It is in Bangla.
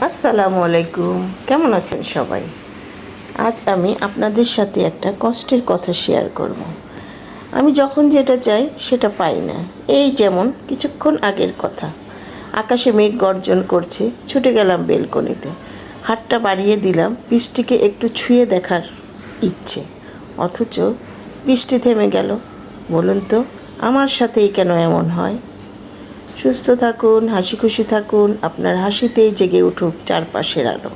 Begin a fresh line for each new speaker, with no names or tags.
আসসালামু আলাইকুম। কেমন আছেন সবাই? আজ আমি আপনাদের সাথে একটা কষ্টের কথা শেয়ার করব। আমি যখন যেটা চাই, সেটা পাই না। এই যেমন কিছুক্ষণ আগের কথা। আকাশে মেঘ গর্জন করছে, ছুটে গেলাম বেলকনিতে। হাতটা বাড়িয়ে দিলাম, বৃষ্টিকে একটু ছুঁয়ে দেখার ইচ্ছে। অথচ বৃষ্টি থেমে গেল। বলুন তো, আমার সাথেই কেন এমন হয়? সুস্থ থাকুন হাসি খুশি থাকুন আপনার হাসিতেই জেগে উঠুক চারপাশের আলো।